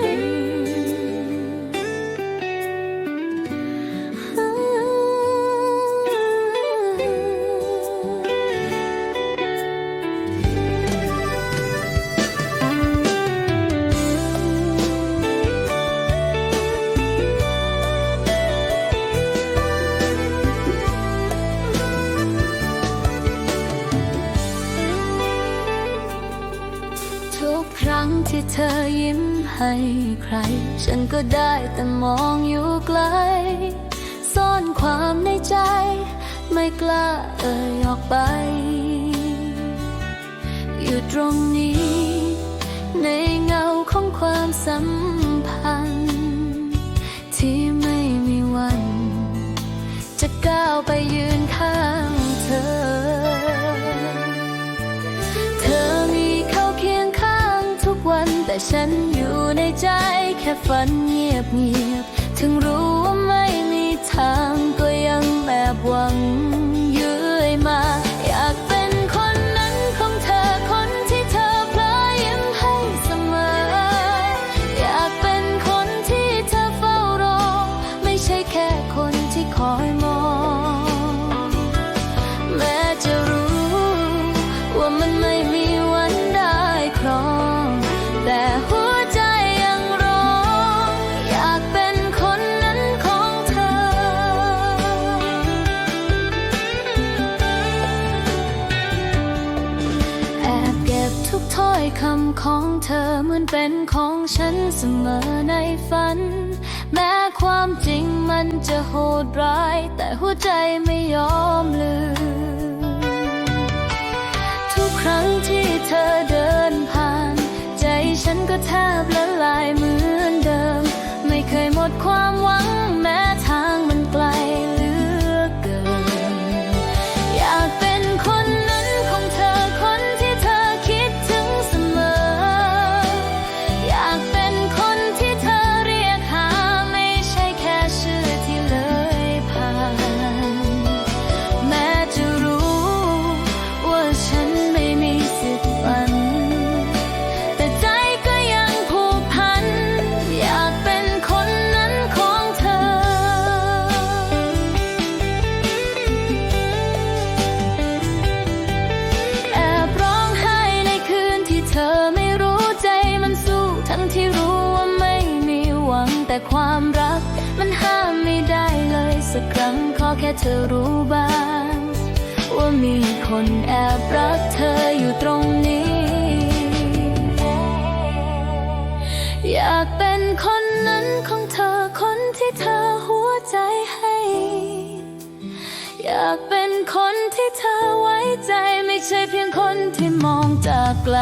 say ทุกครั้งที่เธอยิ้มให้ใคร ฉันก็ได้แต่มองอยู่ไกล ซ่อนความในใจ ไม่กล้าเอ่ยออกไป อยู่ตรงนี้ แต่ฉันอยู่ในใจแค่ฝันเงียบเงียบๆถึงรู้ว่าไม่มีทางก็ยังแอบหวังเยือยมา อยากเป็นคนนั้นของเธอคนที่เธอเพลอยิ้มให้เสมอ อยากเป็นคนที่เธอเฝ้ารอ ไม่ใช่แค่คนที่คอยมอง แม้จะรู้ว่ามันไม่มี คำของเธอเหมือนเป็นของฉันเสมอในฝัน แม้ความจริงมันจะโหดร้าย แต่หัวใจไม่ยอมลืม ทุกครั้งที่เธอเดินผ่าน ใจฉันก็แทบละ แค่เธอรู้บ้าง ว่ามีคนแอบรักเธออยู่ตรงนี้ อยากเป็นคนนั้นของเธอคนที่เธอหัวใจให้ อยากเป็นคนที่เธอไว้ใจไม่ใช่เพียงคนที่มองจากไกล